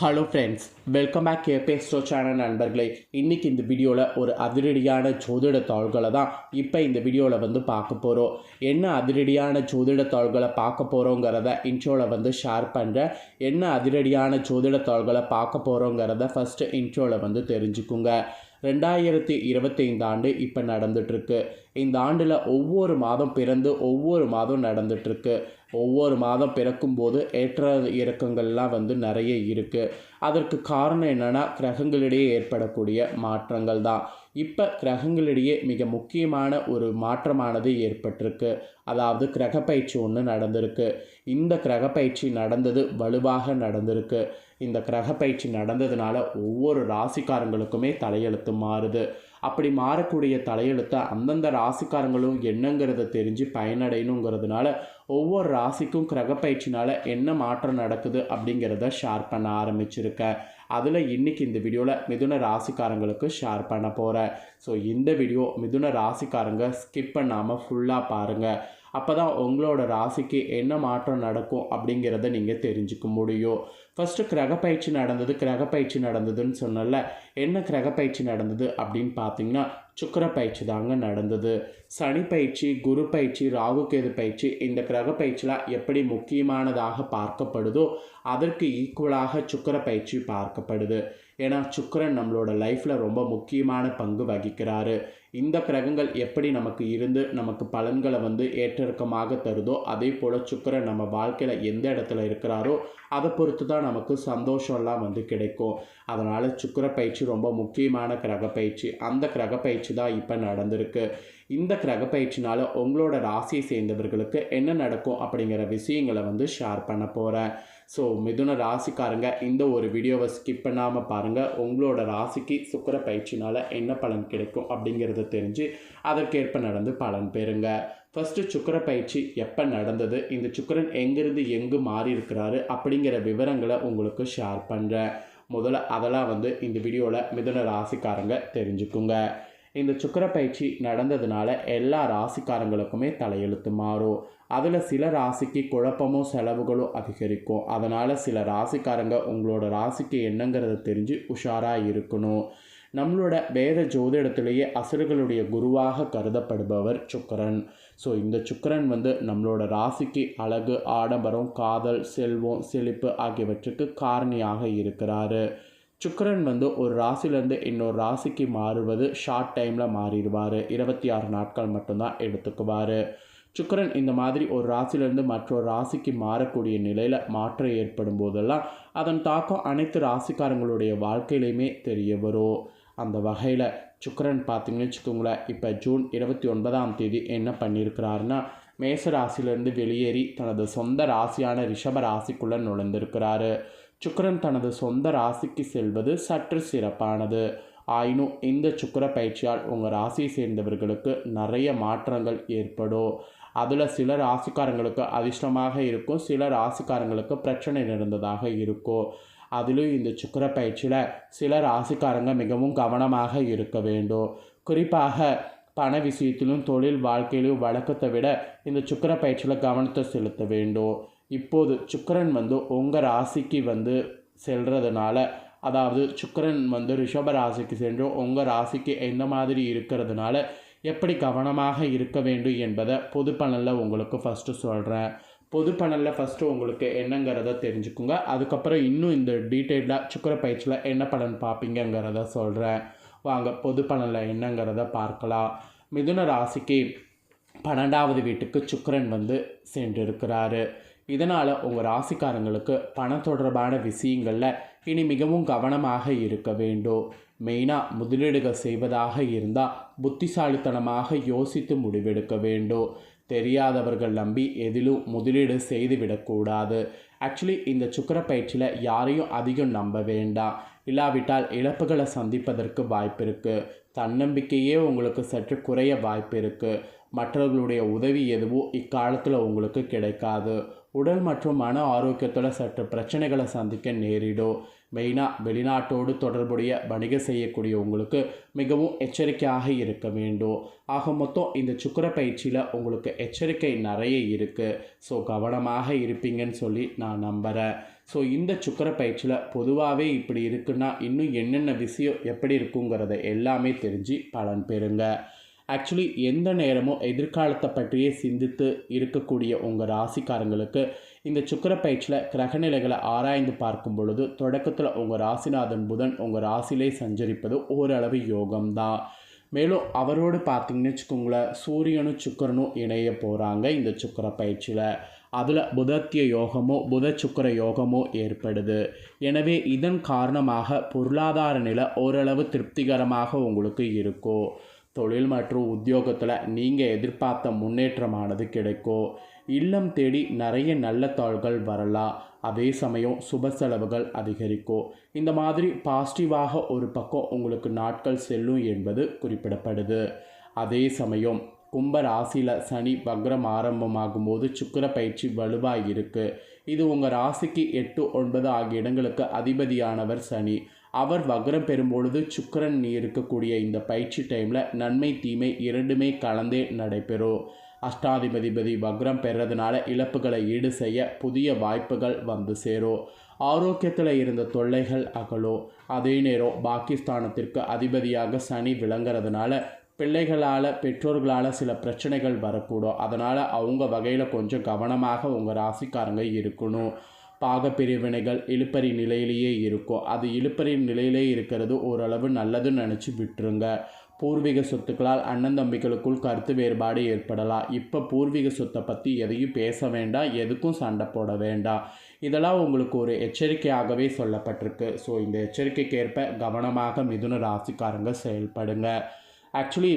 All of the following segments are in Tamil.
ஹலோ ஃப்ரெண்ட்ஸ் வெல்கம் பேக் கேபேஸ்டோ சேனல் நண்பர்களே. இன்றைக்கி இந்த வீடியோவில் ஒரு அதிரடியான ஜோதிட தாள்களை தான் இப்போ இந்த வீடியோவில் வந்து பார்க்க போகிறோம் என்ன அதிரடியான ஜோதிட தாள்களை பார்க்க போகிறோங்கிறத இன்ட்ரோவில் வந்து ஷேர் பண்ணுறேன் என்ன அதிரடியான ஜோதிட தாள்களை பார்க்க போகிறோங்கிறத ஃபஸ்ட்டு இன்ட்ரோவில் வந்து தெரிஞ்சுக்குங்க. ரெண்டாயிரத்தி இருபத்தைந்து ஆண்டு இப்போ நடந்துட்டுருக்கு இந்த ஆண்டில் ஒவ்வொரு மாதம் பிறந்து ஒவ்வொரு மாதம் நடந்துட்டுருக்கு ஒவ்வொரு மாதம் பிறக்கும்போது ஏற்ற இறக்கங்கள்லாம் வந்து நிறைய இருக்குது அதற்கு காரணம் என்னென்னா கிரகங்களிடையே ஏற்படக்கூடிய மாற்றங்கள் தான். இப்போ கிரகங்களிடையே மிக முக்கியமான ஒரு மாற்றமானது ஏற்பட்டிருக்கு. அதாவது கிரகப்பயிற்சி ஒன்று நடந்திருக்கு. இந்த கிரகப்பயிற்சி நடந்தது வலுவாக நடந்திருக்கு. இந்த கிரகப்பயிற்சி நடந்ததுனால ஒவ்வொரு ராசிக்காரங்களுக்குமே தலையெழுத்து மாறுது. அப்படி மாறக்கூடிய தலையெழுத்தை அந்தந்த ராசிக்காரங்களும் என்னங்கிறத தெரிஞ்சு பயனடையணுங்கிறதுனால ஒவ்வொரு ராசிக்கும் கிரகப்பயிற்சினால் என்ன மாற்றம் நடக்குது அப்படிங்கிறத ஷேர் பண்ண ஆரம்பிச்சிருக்கேன் அதில் இன்றைக்கி இந்த வீடியோவில் மிதுன ராசிக்காரங்களுக்கு ஷேர் பண்ண போகிறேன் ஸோ இந்த வீடியோ மிதுன ராசிக்காரங்க ஸ்கிப் பண்ணாமல் ஃபுல்லாக பாருங்கள் அப்போ தான் உங்களோட ராசிக்கு என்ன மாற்றம் நடக்கும் அப்படிங்கிறத நீங்கள் தெரிஞ்சுக்க முடியும். ஃபஸ்ட்டு கிரகப்பயிற்சி நடந்தது கிரகப்பயிற்சி நடந்ததுன்னு சொன்னல என்ன கிரகப்பயிற்சி நடந்தது அப்படின்னு பார்த்தீங்கன்னா சுக்கர பயிற்சி தாங்க நடந்தது. சனி பயிற்சி குரு பயிற்சி ராகுகேது பயிற்சி இந்த கிரக பயிற்சிலாம் எப்படி முக்கியமானதாக பார்க்கப்படுதோ அதற்கு ஈக்குவலாக சுக்கர பயிற்சி பார்க்கப்படுது. ஏன்னா சுக்கரன் நம்மளோட லைஃப்பில் ரொம்ப முக்கியமான பங்கு வகிக்கிறாரு. இந்த கிரகங்கள் எப்படி நமக்கு இருந்து நமக்கு பலன்களை வந்து ஏற்றிறக்கமாக தருதோ அதே போல் சுக்கரன் நம்ம வாழ்க்கையில் எந்த இடத்துல இருக்கிறாரோ அதை பொறுத்து தான் நமக்கு சந்தோஷம்லாம் வந்து கிடைக்கும். அதனால் சுக்கர பயிற்சி ரொம்ப முக்கியமான கிரக பயிற்சி. அந்த கிரக பயிற்சி தான் இப்போ நடந்திருக்கு. இந்த கிரக பயிற்சினால் உங்களோட ராசியை சேர்ந்தவர்களுக்கு என்ன நடக்கும் அப்படிங்கிற விஷயங்களை வந்து ஷேர் பண்ண போகிறேன் ஸோ மிதுன ராசிக்காரங்க இந்த ஒரு வீடியோவை ஸ்கிப் பண்ணாமல் பாருங்கள் உங்களோட ராசிக்கு சுக்கர பயிற்சினால் என்ன பலன் கிடைக்கும் அப்படிங்கிறது தெரிஞ்சு அதற்கேற்ப நடந்து பலன் பெறுங்க. ஃபஸ்ட்டு சுக்கர பயிற்சி எப்போ நடந்தது? இந்த சுக்கரன் எங்கேருந்து எங்கு மாறி இருக்கிறாரு அப்படிங்கிற விவரங்களை உங்களுக்கு ஷேர் பண்ணுறேன் முதல்ல அதெல்லாம் வந்து இந்த வீடியோவில் மிதுன ராசிக்காரங்க தெரிஞ்சுக்குங்க. இந்த சுக்கர பயிற்சி நடந்ததுனால எல்லா ராசிக்காரங்களுக்குமே தலையெழுத்து மாறும். அதில் சில ராசிக்கு குழப்பமும் செலவுகளும் அதிகரிக்கும். அதனால் சில ராசிக்காரங்க உங்களோட ராசிக்கு என்னங்கிறத தெரிஞ்சு உஷாராக இருக்கணும். நம்மளோட வேத ஜோதிடத்திலேயே அசுரர்களுடைய குருவாக கருதப்படுபவர் சுக்கரன். ஸோ இந்த சுக்கரன் வந்து நம்மளோட ராசிக்கு அழகு ஆடம்பரம் காதல் செல்வம் செழிப்பு ஆகியவற்றுக்கு காரணியாக இருக்கிறாரு. சுக்கரன் வந்து ஒரு ராசிலேருந்து இன்னொரு ராசிக்கு மாறுவது ஷார்ட் டைமில் மாறிடுவார். இருபத்தி ஆறு நாட்கள் மட்டும்தான் எடுத்துக்குவார். சுக்கரன் இந்த மாதிரி ஒரு ராசியிலேருந்து மற்றொரு ராசிக்கு மாறக்கூடிய நிலையில் மாற்றம் ஏற்படும் போதெல்லாம் அதன் தாக்கம் அனைத்து ராசிக்காரங்களுடைய வாழ்க்கையிலையுமே தெரிய வரும். அந்த வகையில் சுக்கரன் பார்த்தீங்கன்னு வச்சுக்கோங்களேன் இப்போ ஜூன் இருபத்தி ஒன்பதாம் தேதி என்ன பண்ணியிருக்கிறாருன்னா மேச ராசியிலேருந்து வெளியேறி தனது சொந்த ராசியான ரிஷப ராசிக்குள்ளே நுழைந்திருக்கிறாரு. சுக்கரன் தனது சொந்த ராசிக்கு செல்வது சற்று சிறப்பானது. ஆயினும் இந்த சுக்கர பயிற்சியால் உங்கள் ராசியை சேர்ந்தவர்களுக்கு நிறைய மாற்றங்கள் ஏற்படும். அதில் சில ராசிக்காரங்களுக்கு அதிர்ஷ்டமாக இருக்கும் சில ராசிக்காரங்களுக்கு பிரச்சனை நடந்ததாக இருக்கும். அதிலும் இந்த சுக்கர பயிற்சியில் சில ராசிக்காரங்க மிகவும் கவனமாக இருக்க வேண்டும். குறிப்பாக பண விஷயத்திலும் தொழில் வாழ்க்கையிலும் வழக்கத்தை விட இந்த சுக்கர பயிற்சியில் கவனத்தை செலுத்த வேண்டும். இப்போது சுக்கரன் வந்து உங்கள் ராசிக்கு வந்து செல்கிறதுனால அதாவது சுக்கரன் வந்து ரிஷப ராசிக்கு சென்று உங்கள் ராசிக்கு எந்த மாதிரி இருக்கிறதுனால எப்படி கவனமாக இருக்க வேண்டும் என்பதை பொது பலனில் உங்களுக்கு ஃபஸ்ட்டு சொல்கிறேன் பொது பணலில் ஃபஸ்ட்டு உங்களுக்கு என்னங்கிறத தெரிஞ்சுக்குங்க. அதுக்கப்புறம் இன்னும் இந்த டீட்டெயிலாக சுக்கர பயிற்சியில் என்ன பலன் பார்ப்பீங்கங்கிறத சொல்கிறேன் வாங்க பொது பணலில் என்னங்கிறத பார்க்கலாம். மிதுன ராசிக்கு பன்னெண்டாவது வீட்டுக்கு சுக்கரன் வந்து சென்றிருக்கிறாரு இதனால் உங்கள் ராசிக்காரங்களுக்கு பண தொடர்பான விஷயங்களில் இனி மிகவும் கவனமாக இருக்க வேண்டும். மெயினாக முதலீடுகள் செய்வதாக இருந்தால் புத்திசாலித்தனமாக யோசித்து முடிவெடுக்க வேண்டும். தெரியாதவர்கள் நம்பி எதிலும் முதலீடு செய்துவிடக்கூடாது. ஆக்சுவலி இந்த சுக்கர பயிற்சியில் யாரையும் அதிகம் நம்ப வேண்டாம். இல்லாவிட்டால் இழப்புகளை சந்திப்பதற்கு வாய்ப்பு இருக்குது தன்னம்பிக்கையே உங்களுக்கு சற்று குறைய வாய்ப்பு இருக்குது மற்றவர்களுடைய உதவி எதுவும் இக்காலத்தில் உங்களுக்கு கிடைக்காது. உடல் மற்றும் மன ஆரோக்கியத்தில் சற்று பிரச்சனைகளை சந்திக்க நேரிடும். மெயினாக வெளிநாட்டோடு தொடர்புடைய வணிகம் செய்யக்கூடிய உங்களுக்கு மிகவும் எச்சரிக்கையாக இருக்க வேண்டும். ஆக மொத்தம் இந்த சுக்கர பயிற்சியில் உங்களுக்கு எச்சரிக்கை நிறைய இருக்குது ஸோ கவனமாக இருப்பீங்கன்னு சொல்லி நான் நம்புகிறேன் ஸோ இந்த சுக்கர பயிற்சியில் பொதுவாகவே இப்படி இருக்குன்னா இன்னும் என்னென்ன விஷயம் எப்படி இருக்குங்கிறத எல்லாமே தெரிஞ்சு பலன் பெறுங்க. ஆக்சுவலி எந்த நேரமும் எதிர்காலத்தை பற்றியே சிந்தித்து இருக்கக்கூடிய உங்கள் ராசிக்காரங்களுக்கு இந்த சுக்கர பயிற்சியில் கிரகநிலைகளை ஆராய்ந்து பார்க்கும் பொழுது தொடக்கத்தில் உங்கள் ராசிநாதன் புதன் உங்கள் ராசிலே சஞ்சரிப்பது ஓரளவு யோகம்தான். மேலும் அவரோடு பார்த்தீங்கன்னு வச்சுக்கோங்களேன் சூரியனும் சுக்கரனும் இணைய போகிறாங்க இந்த சுக்கர பயிற்சியில். அதில் புதத்திய யோகமோ புத சுக்கர யோகமோ ஏற்படுது. எனவே இதன் காரணமாக பொருளாதார நிலை ஓரளவு திருப்திகரமாக உங்களுக்கு இருக்கும். தொழில் மற்றும் உத்தியோகத்தில் நீங்கள் எதிர்பார்த்த முன்னேற்றமானது கிடைக்கும் இல்லம் தேடி நிறைய நல்ல தாள்கள் வரலாம். அதே சமயம் சுப செலவுகள் அதிகரிக்கும் இந்த மாதிரி பாசிட்டிவாக ஒரு பக்கம் உங்களுக்கு நாட்கள் செல்லும் என்பது குறிப்பிடப்படுது. அதே சமயம் கும்ப ராசியில் சனி வக்ரம் ஆரம்பமாகும் போது சுக்கர பயிற்சி வலுவாக இருக்குது இது உங்கள் ராசிக்கு எட்டு ஒன்பது ஆகிய இடங்களுக்கு அதிபதியானவர் சனி. அவர் வக்ரம் பெறும்பொழுது சுக்கரன் இருக்கக்கூடிய இந்த பயிற்சி டைமில் நன்மை தீமை இரண்டுமே கலந்தே நடைபெறும். அஷ்டாதிபதிபதி வக்ரம் பெறதுனால இழப்புகளை ஈடு செய்ய புதிய வாய்ப்புகள் வந்து சேரும். ஆரோக்கியத்தில் இருந்த தொல்லைகள் அகலும். அதே நேரம் பாகிஸ்தானத்திற்கு அதிபதியாக சனி விளங்குறதுனால பிள்ளைகளால் பெற்றோர்களால் சில பிரச்சனைகள் வரக்கூடும். அதனால் அவங்க வகையில் கொஞ்சம் கவனமாக உங்கள் ராசிக்காரங்க இருக்கணும். பாகப்பிரிவினைகள் இழுப்பறி நிலையிலேயே இருக்கும் அது இழுப்பறி நிலையிலே இருக்கிறது ஓரளவு நல்லதுன்னு நினச்சி விட்டுருங்க. பூர்வீக சொத்துக்களால் அண்ணன் தம்பிகளுக்குள் கருத்து வேறுபாடு ஏற்படலாம். இப்போ பூர்வீக சொத்தை பற்றி எதையும் பேச வேண்டாம் எதுக்கும் சண்டை போட வேண்டாம். இதெல்லாம் உங்களுக்கு ஒரு எச்சரிக்கையாகவே சொல்லப்பட்டிருக்கு. ஸோ இந்த எச்சரிக்கைக்கேற்ப கவனமாக மிதுன ராசிக்காரங்க செயல்படுங்க. ஆக்சுவலி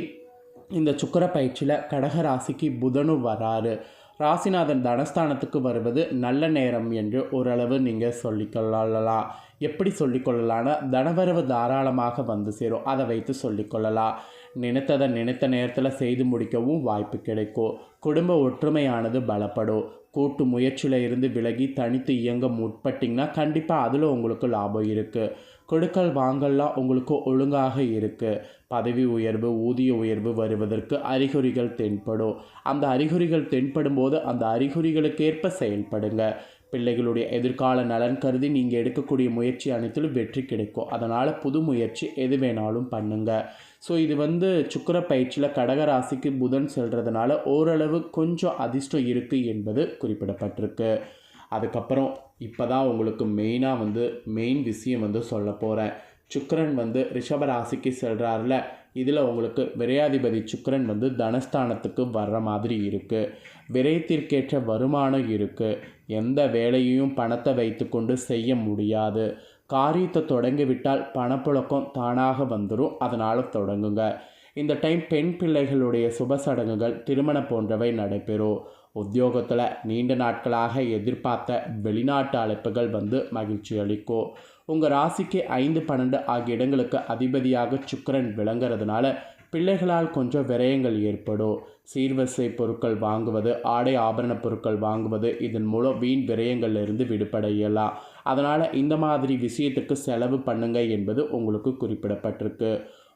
இந்த சுக்கர பயிற்சியில் கடக ராசிக்கு புதனும் வராரு. ராசிநாதன் தனஸ்தானத்துக்கு வருவது நல்ல நேரம் என்று ஓரளவு நீங்கள் சொல்லிக்கொள்ளலாம் எப்படி சொல்லிக்கொள்ளலாம்னா தனவரவு தாராளமாக வந்து சேரும். அதை வைத்து சொல்லிக்கொள்ளலாம் நினைத்ததை நினைத்த நேரத்தில் செய்து முடிக்கவும் வாய்ப்பு கிடைக்கும். குடும்ப ஒற்றுமையானது பலப்படும். கூட்டு முயற்சியில் இருந்து விலகி தனித்து இயங்க முற்பட்டிங்கன்னா கண்டிப்பாக அதில் உங்களுக்கு லாபம் இருக்குது கொடுக்கல் வாங்கல்லாம் உங்களுக்கு ஒழுங்காக இருக்குது பதவி உயர்வு ஊதிய உயர்வு வருவதற்கு அறிகுறிகள் தென்படும். அந்த அறிகுறிகள் தென்படும் போது அந்த அறிகுறிகளுக்கேற்ப செயல்படுங்க. பிள்ளைகளுடைய எதிர்கால நலன் கருதி நீங்கள் எடுக்கக்கூடிய முயற்சி அனைத்திலும் வெற்றி கிடைக்கும். அதனால் புது முயற்சி எது வேணாலும் பண்ணுங்கள் ஸோ இது வந்து சுக்கர பயிற்சியில் கடகராசிக்கு புதன் செல்றதுனால ஓரளவு கொஞ்சம் அதிர்ஷ்டம் இருக்குது என்பது குறிப்பிடப்பட்டிருக்கு. அதுக்கப்புறம் இப்போ தான் உங்களுக்கு மெயினாக வந்து மெயின் விஷயம் வந்து சொல்ல போகிறேன் சுக்கரன் வந்து ரிஷபராசிக்கு செல்கிறாருல இதில் உங்களுக்கு விரையாதிபதி சுக்கரன் வந்து தனஸ்தானத்துக்கு வர்ற மாதிரி இருக்குது விரயத்திற்கேற்ற வருமானம் இருக்குது எந்த வேலையையும் பணத்தை வைத்துக்கொண்டு செய்ய முடியாது. காரியத்தை தொடங்கிவிட்டால் பணப்புழக்கம் தானாக வந்துடும் அதனால் தொடங்குங்க. இந்த டைம் பெண் பிள்ளைகளுடைய சுப சடங்குகள் திருமணம் போன்றவை நடைபெறும். உத்தியோகத்தில் நீண்ட நாட்களாக எதிர்பார்த்த வெளிநாட்டு அழைப்புகள் வந்து மகிழ்ச்சி அளிக்கும் உங்கள் ராசிக்கு ஐந்து பன்னெண்டு ஆகிய இடங்களுக்கு அதிபதியாக சுக்கரன் விளங்குறதுனால பிள்ளைகளால் கொஞ்சம் விரயங்கள் ஏற்படும் சீர்வரிசை பொருட்கள் வாங்குவது ஆடை ஆபரண பொருட்கள் வாங்குவது இதன் மூலம் வீண் விரயங்கள்லேருந்து விடுபட இயலாம். அதனால் இந்த மாதிரி விஷயத்துக்கு செலவு பண்ணுங்க என்பது உங்களுக்கு குறிப்பிடப்பட்டிருக்கு.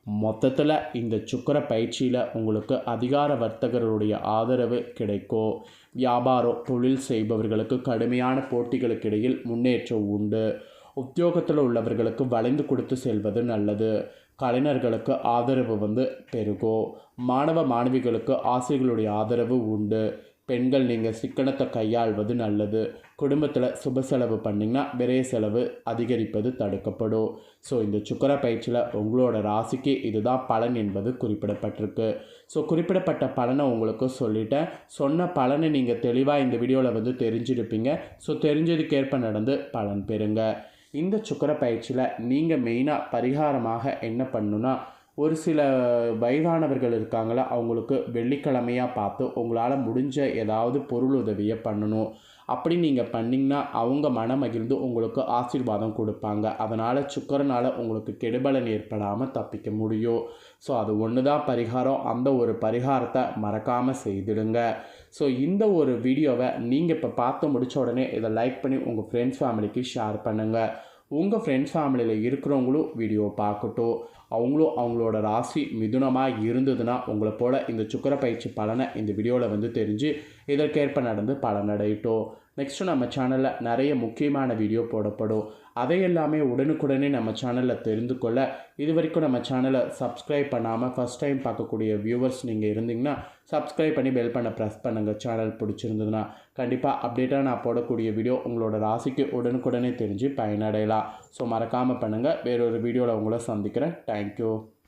மொத்தத்தில் இந்த சுக்கர பயிற்சியில் உங்களுக்கு அதிகார வர்த்தகர்களுடைய ஆதரவு கிடைக்கும் வியாபாரம் தொழில் செய்பவர்களுக்கு கடுமையான போட்டிகளுக்கு இடையில் முன்னேற்றம் உண்டு. உத்தியோகத்தில் உள்ளவர்களுக்கு வளைந்து கொடுத்து செல்வது நல்லது. கலைஞர்களுக்கு ஆதரவு வந்து பெருகும் மாணவ மாணவிகளுக்கு ஆசிரியர்களுடைய ஆதரவு உண்டு. பெண்கள் நீங்கள் சிக்கனத்தை கையாள்வது நல்லது. குடும்பத்தில் சுப செலவு பண்ணிங்கன்னா விரைய செலவு அதிகரிப்பது தடுக்கப்படும். ஸோ இந்த சுக்கர பயிற்சியில் உங்களோட ராசிக்கு இதுதான் பலன் என்பது குறிப்பிடப்பட்டிருக்கு. ஸோ குறிப்பிடப்பட்ட பலனை உங்களுக்கு சொல்லிட்டேன். சொன்ன பலனை நீங்கள் தெளிவாக இந்த வீடியோவில் வந்து தெரிஞ்சிருப்பீங்க. ஸோ தெரிஞ்சதுக்கேற்ப நடந்து பலன் பெறுங்க. இந்த சுக்கர பயிற்சியில் நீங்கள் மெயினாக பரிகாரமாக என்ன பண்ணுன்னா ஒரு சில வயதானவர்கள் இருக்காங்களா அவங்களுக்கு வெள்ளிக்கிழமையாக பார்த்து உங்களால் முடிஞ்ச ஏதாவது பொருள் உதவியை பண்ணணும். அப்படி நீங்கள் பண்ணிங்கன்னா அவங்க மன மகிழ்ந்து உங்களுக்கு ஆசீர்வாதம் கொடுப்பாங்க. அதனால் சுக்கரனால் உங்களுக்கு கெடுபலன் ஏற்படாமல் தப்பிக்க முடியும். ஸோ அது ஒன்று தான் பரிகாரம். அந்த ஒரு பரிகாரத்தை மறக்காமல் செய்திடுங்க. ஸோ இந்த ஒரு வீடியோவை நீங்கள் இப்போ பார்த்து முடித்த உடனே இதை லைக் பண்ணி உங்கள் ஃப்ரெண்ட்ஸ் ஃபேமிலிக்கு ஷேர் பண்ணுங்கள் உங்கள் ஃப்ரெண்ட்ஸ் ஃபேமிலியில் இருக்கிறவங்களும் வீடியோ பார்க்கட்டும். அவங்களும் அவங்களோட ராசி மிதுனமாக இருந்ததுன்னா உங்களை போல் இந்த சுக்கர பயிற்சி பலனை இந்த வீடியோவில் வந்து தெரிஞ்சு இதற்கேற்ப நடந்து பலனடையட்டும். நெக்ஸ்ட்டு நம்ம சேனலில் நிறைய முக்கியமான வீடியோ போடப்படும். அதையெல்லாமே உடனுக்குடனே நம்ம சேனலில் தெரிந்து கொள்ள இது வரைக்கும் நம்ம சேனலை சப்ஸ்கிரைப் பண்ணாமல் ஃபஸ்ட் டைம் பார்க்கக்கூடிய வியூவர்ஸ் நீங்கள் இருந்தீங்கன்னா சப்ஸ்கிரைப் பண்ணி பெல் பண்ண ப்ரெஸ் பண்ணுங்கள் சேனல் பிடிச்சிருந்ததுன்னா கண்டிப்பாக அப்டேட்டாக நான் போடக்கூடிய வீடியோ உங்களோட ராசிக்கு உடனுக்குடனே தெரிஞ்சு பயனடையலாம். ஸோ மறக்காமல் பண்ணுங்கள் வேறொரு வீடியோவில் உங்களை சந்திக்கிறேன். தேங்க்யூ